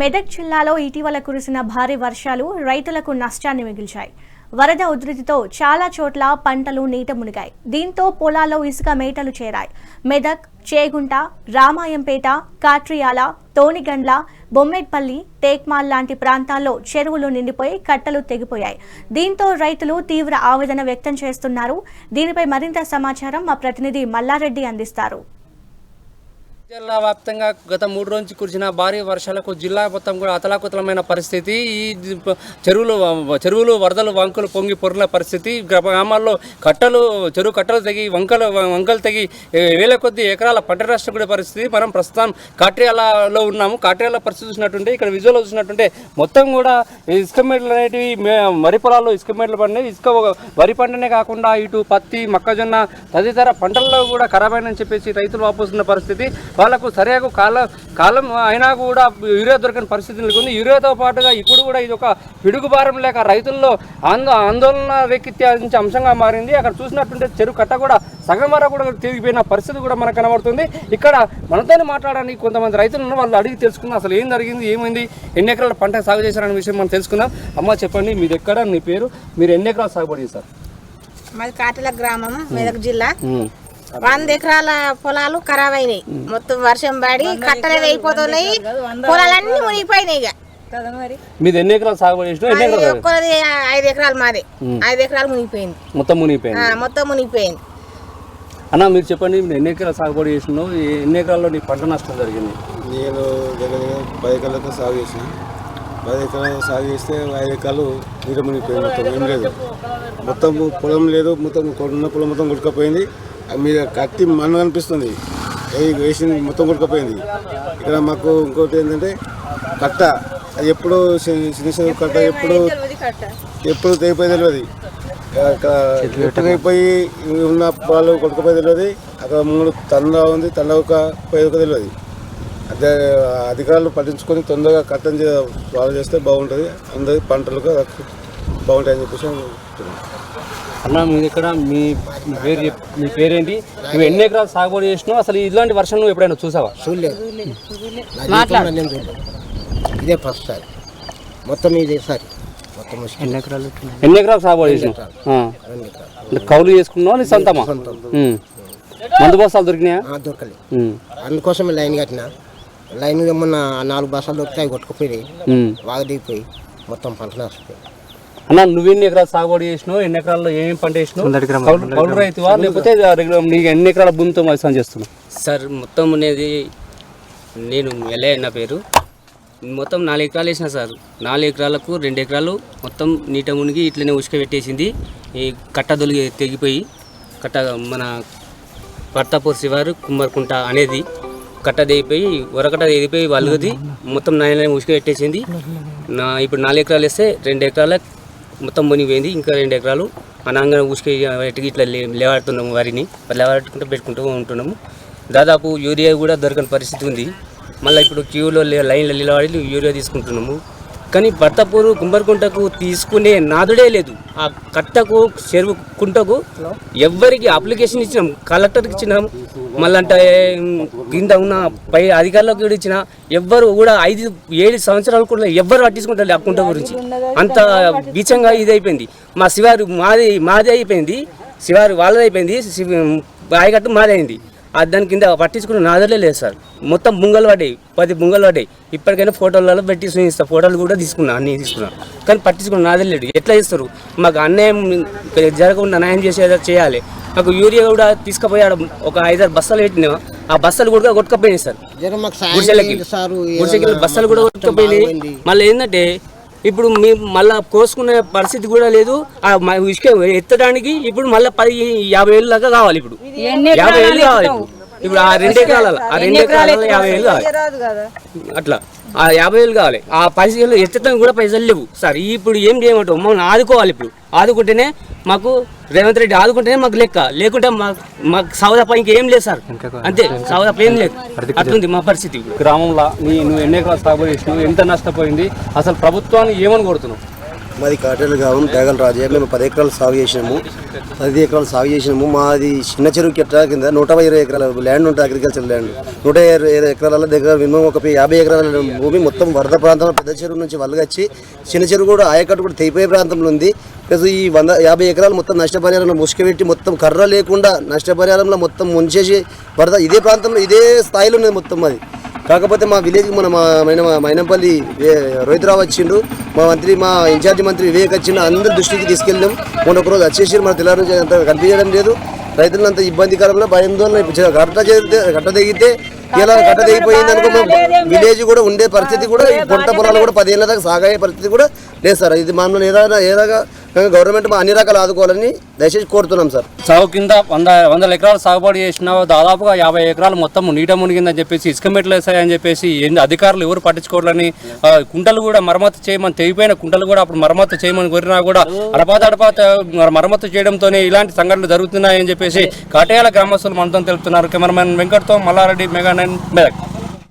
మెదక్ జిల్లాలో ఇటీవల కురిసిన భారీ వర్షాలు రైతులకు నష్టాన్ని మిగిల్చాయి. వరద ఉధృతితో చాలా చోట్ల పంటలు నీట మునిగాయి. దీంతో పొలాల్లో ఇసుక మేటలు చేరాయి. మెదక్ చేగుంట రామాయంపేట కాట్రియాల తోనిగండ్ల బొమ్మెట్పల్లి టేక్మాల్ లాంటి ప్రాంతాల్లో చెరువులు నిండిపోయి కట్టలు తెగిపోయాయి. దీంతో రైతులు తీవ్ర ఆవేదన వ్యక్తం చేస్తున్నారు. దీనిపై మరింత సమాచారం మా ప్రతినిధి మల్లారెడ్డి అందిస్తారు. జిల్లా వ్యాప్తంగా గత మూడు రోజు కురిసిన భారీ వర్షాలకు జిల్లా మొత్తం కూడా అతలాకుతలమైన పరిస్థితి. ఈ చెరువులు చెరువులు వరదలు వంకలు పొంగి పొరల పరిస్థితి. గ్రామాల్లో కట్టలు చెరువు కట్టలు తెగి వంకలు వంకలు తెగి వేల కొద్ది ఎకరాల పంట నష్టం కూడా పరిస్థితి. మనం ప్రస్తుతం కాట్రియాలలో ఉన్నాము. కాట్రియాల పరిస్థితి చూసినట్టుంటే ఇక్కడ విజువల్ చూసినట్టుంటే మొత్తం కూడా ఇసుక మేడలు అనేటివి వరి పొలాల్లో ఇసుక మేడలు పడినాయి. ఇసుక వరి పంటనే కాకుండా ఇటు పత్తి మొక్కజొన్న తదితర పంటల్లో కూడా ఖరాబ్ చెప్పేసి రైతులు వాపోతున్న పరిస్థితి. వాళ్ళకు సరిగా కాలం కాలం అయినా కూడా యూరియా దొరకని పరిస్థితి నెలకొంది. యూరియాతో పాటుగా ఇప్పుడు కూడా ఇది ఒక పిడుగు భారం లేక రైతుల్లో ఆందో ఆందోళన రేకెత్తించే అంశంగా మారింది. అక్కడ చూసినట్టుంటే చెరువు కట్ట కూడా సగం వరకు కూడా తిరిగిపోయిన పరిస్థితి కూడా మనకు కనబడుతుంది. ఇక్కడ మనతోనే మాట్లాడడానికి కొంతమంది రైతులు ఉన్నారు. వాళ్ళు అడిగి తెలుసుకుందాం అసలు ఏం జరిగింది ఏమైంది ఎన్ని ఎకరాల పంట సాగు చేశారనే విషయం మనం తెలుసుకుందాం. అమ్మ చెప్పండి మీది ఎక్కడ మీ పేరు? మీరు ఎన్ని ఎకరాలు సాగుబడి చేశారు? మాది కాటిల గ్రామం మెదక్ జిల్లా. వంద ఎకరాల పొలాలు ఖరాబ్ అయినాయి. మొత్తం వర్షం పడి కట్టలే అయిపోతున్నాయి పొలాలన్నీ మునిగిపోయినాయి ఇక. మీది ఎన్ని ఎకరాలు సాగుబడి ఒక్కరిది ఐదు ఎకరాలు మాది. ఐదు ఎకరాలు మునిగిపోయింది. మొత్తం మునిగిపోయింది. మొత్తం మునిగిపోయింది. అన్న మీరు చెప్పండి మీరు ఎన్ని ఎకరాలు సాగుబడి చేసినావు? ఎన్ని ఎకరాల్లో నీకు పంట నష్టం జరిగింది? నేను దగ్గర పది ఎకరాలకు సాగు చేసిన. పది ఎకరాలు సాగు చేస్తే ఐదు ఎకరాలు నీరు మునిగిపోయింది మొత్తం. ఏం లేదు. మొత్తం పొలం లేదు మొత్తం ఉన్న పొలం మొత్తం కొట్టుకపోయింది. అది మీద కత్తి మన్ను కనిపిస్తుంది ఏ- వేసింది మొత్తం కొట్టుకపోయింది. ఇక్కడ మాకు ఇంకోటి ఏంటంటే కట్ట అది ఎప్పుడు చిన్న కట్ట ఎప్పుడు ఎప్పుడు తెగిపోయి తెలియదు తెగిపోయి ఉన్న పొలాలు కొట్టుకుపోయి తెలియదు అక్కడ మూడు తండ ఉంది తండ ఒక పోయి ఒక తెలియదు అదే అధికారులు పట్టించుకొని తొందరగా కట్టం సాల్వ్ చేస్తే బాగుంటుంది. అందరి పంటలకు బాగుంటాయని చెప్పేసి. అన్న మీ ఇక్కడ మీ పేరు చెప్- మీ పేరేంటి? నువ్వు ఎన్ని ఎకరాలు సాగుబడి చేసినావు? అసలు ఇలాంటి వర్షం నువ్వు ఎప్పుడైనా చూసావా? చూడలేదు. నా జీవితంలో నేను చూడలేదు. ఇదే ఫస్ట్ సారి మొత్తం ఇదే సారి. మొత్తం ఎన్ని ఎకరాలు ఎన్ని ఎకరాలు సాగుబడి చేసినావు? ఆ. రెండు ఎకరాలు. అంటే కౌలు చేసుకున్నావా నీ సొంతమా. మందు బస్తాలు దొరికినాయా? ఆ, దొరకలేదు. అందుకోసమే లైన్ కట్టిన. లైన్ మొన్న నాలుగు బస్సాలు దొరికితే ఉమ్. బాగా దిగిపోయి మొత్తం పంట నష్టపోయి అన్న నువ్వు ఎన్ని ఎకరాలు సాగుబడి చేసినావు? ఎన్ని ఎకరాల్లో ఏమేమి పంట కౌలు రైతువా? లేకపోతే రెగ్యులర్ నీకు ఎన్ని ఎకరాల భూమితో వ్యవసాయం చేస్తున్నావు? సార్ మొత్తం అనేది నేను ఎలే నా పేరు. మొత్తం నాలుగు ఎకరాలు వేసిన సార్. నాలుగు ఎకరాలకు రెండు ఎకరాలు మొత్తం నీట మునిగి ఇట్లనే ఉసుక పెట్టేసింది ఈ కట్ట దొలిగి తెగిపోయి కట్ట మన భర్తాపూర్ శివారు కుమ్మర్కుంట అనేది కట్ట తెగిపోయి వరకట్ట తెగిపోయి వలుగుది. మొత్తం నాయన ఉసుక పెట్టేసింది నా ఇప్పుడు నాలుగు ఎకరాలు వేస్తే రెండు ఎకరాల మొత్తం మునిగిపోయింది. ఇంకా రెండు ఎకరాలు అనాంగా ఉసుక వాటికి ఇట్లా లేవాడుతున్నాము వరిని. లేవాడుకుంటూ పెట్టుకుంటూ ఉంటున్నాము. దాదాపు యూరియా కూడా దొరకని పరిస్థితి ఉంది. మళ్ళీ ఇప్పుడు క్యూలో లే- లైన్లో నిలబడి యూరియా తీసుకుంటున్నాము. కానీ భర్తపూరు గుంబర్కుంటకు తీసుకునే నాదుడే లేదు. ఆ కట్టకు చెరువు కుంటకు ఎవ్వరికి అప్లికేషన్ ఇచ్చినాం కలెక్టర్కి ఇచ్చినాం. మళ్ళీ అంటే కింద ఉన్న పై అధికారులకు కూడా ఇచ్చిన ఎవ్వరు కూడా ఐదు ఏడు సంవత్సరాలు కూడా ఎవ్వరు పట్టించుకుంటారు ఆ కుంట గురించి. అంత బీచంగా ఇది అయిపోయింది మా శివారు మాది మాది అయిపోయింది. శివారు వాళ్ళది అయిపోయింది శివ- ఆయకట్టు మాది అయింది దాని కింద పట్టించుకున్న నాదలే లేదు సార్. మొత్తం బుంగలు పడ్డాయి పది బుంగలు పడ్డాయి ఇప్పటికైనా ఫోటోలలో పెట్టి చూపిస్తా. ఫోటోలు కూడా తీసుకున్నా అన్ని తీసుకున్నా. కానీ పట్టించుకున్న నాదే లేడు ఎట్లా చేస్తారు? మాకు అన్యాయం జరగకుండా న్యాయం చేసేదా చేయాలి. మాకు యూరియా కూడా తీసుకుపోయి ఆడ ఒక ఐదారు బస్సాలు పెట్టినా. ఆ బస్సాలు కూడా కొట్టుకపోయినాయి సార్. గుడిసెలకి. బస్సాలు కూడా కొట్టుకుపోయినాయి. మళ్ళీ ఏంటంటే ఇప్పుడు మీ మళ్ళా కోసుకునే పరిస్థితి కూడా లేదు. ఆ ఇసుక ఎత్తడానికి ఇప్పుడు మళ్ళీ పది యాభై ఏళ్ళు దాకా కావాలి ఇప్పుడు. యాభై ఏళ్ళు కావాలి ఇప్పుడు. ఆ రెండు ఎకరాల ఆ రెండు ఎకరాల యాభై ఏళ్ళు కావాలి. అట్లా. ఆ యాభై వేలు కావాలి. ఆ పైసలు ఎత్తడానికి కూడా పైసలు లేవు. సార్ ఇప్పుడు ఏం చేయమంటావు? మమ్మల్ని ఆదుకోవాలి ఇప్పుడు. ఆదుకుంటేనే మాకు రేవంత్ రెడ్డి ఆదుకుంటేనే మాకు లెక్క. లేకుంటే మాకు సౌదప్ప ఇంకేం లేదు సార్. అంతే సౌదప్ప ఏం లేదు. అట్లుంది మా పరిస్థితి గ్రామంలో నీ నువ్వు ఎన్ని సాగుబడి చేసినావు? ఎంత నష్టపోయింది? అసలు ప్రభుత్వాన్ని ఏమని కొడుతున్నావు మాది కాటేరు గ్రామం డేగల రాజయ్య. మేము పది ఎకరాలు సాగు చేసినాము. పది ఎకరాలు సాగు చేసినాము. మాది చిన్న చెరువు కెట్ట కింద నూట ఇరవై ఎకరాల ల్యాండ్ ఉంటుంది అగ్రికల్చర్ ల్యాండ్ నూట ఇరవై ఇరవై ఎకరాల దగ్గర మినిమం ఒక యాభై ఎకరాల భూమి మొత్తం వరద ప్రాంతంలో పెద్ద చెరువు నుంచి వలగచ్చి చిన్న చెరువు కూడా ఆయకట్టు కూడా తెగిపోయే ప్రాంతంలో ఉంది. ప్లస్ ఈ వంద యాభై ఎకరాలు మొత్తం నష్టపరిహారంలో ముసుకబెట్టి మొత్తం కర్ర లేకుండా నష్టపరిహారంలో మొత్తం ముంచేసి వరద ఇదే ప్రాంతంలో ఇదే స్థాయిలో ఉన్నది మొత్తం అది. కాకపోతే మా విలేజ్ మన మా మైన మైనంపల్లి రోహిత్రావు వచ్చిండు. మా మంత్రి మా ఇన్ఛార్జి మంత్రి వివేక్ వచ్చిండు. అందరి దృష్టికి తీసుకెళ్ళాం. మొన్న ఒకరోజు వచ్చేసి మన తెలంగాణ అంత కనిపించడం లేదు. రైతులంతా ఇబ్బందికరంలో భయందోళన గట్ట చే- గట్ట తెగితే ఇలా తెగిపోయింది అనుకో విలేజ్ కూడా ఉండే పరిస్థితి కూడా పంట పొలాలు కూడా పదేళ్ళ దాకా సాగయ్యే పరిస్థితి కూడా లేదు సార్. ఇది మమ్మల్ని ఏదైనా ఏ రకంగా గవర్నమెంట్ అన్ని రకాలు ఆదుకోవాలని దయచేసి కోరుతున్నాం సార్. సాగు కింద వంద వందల ఎకరాలు సాగుబడి చేసిన దాదాపుగా యాభై ఎకరాలు మొత్తం నీట మునిగిందని చెప్పేసి ఇసుక మెట్లు వేసాయని చెప్పేసి ఏంది అధికారులు ఎవరు పట్టించుకోవాలని కుంటలు కూడా మరమ్మతు చేయమని తెగిపోయిన కుంటలు కూడా అప్పుడు మరమ్మతు చేయమని కోరినా కూడా అడపాదడపా మరమ్మతు చేయడంతోనే ఇలాంటి సంఘటనలు జరుగుతున్నాయని చెప్పేసి కాటేయాల గ్రామస్తులు మనతో తెలుపుతున్నారు. కెమెరామెన్ వెంకట్తో మల్లారెడ్డి మెగా నైన్ మెదక్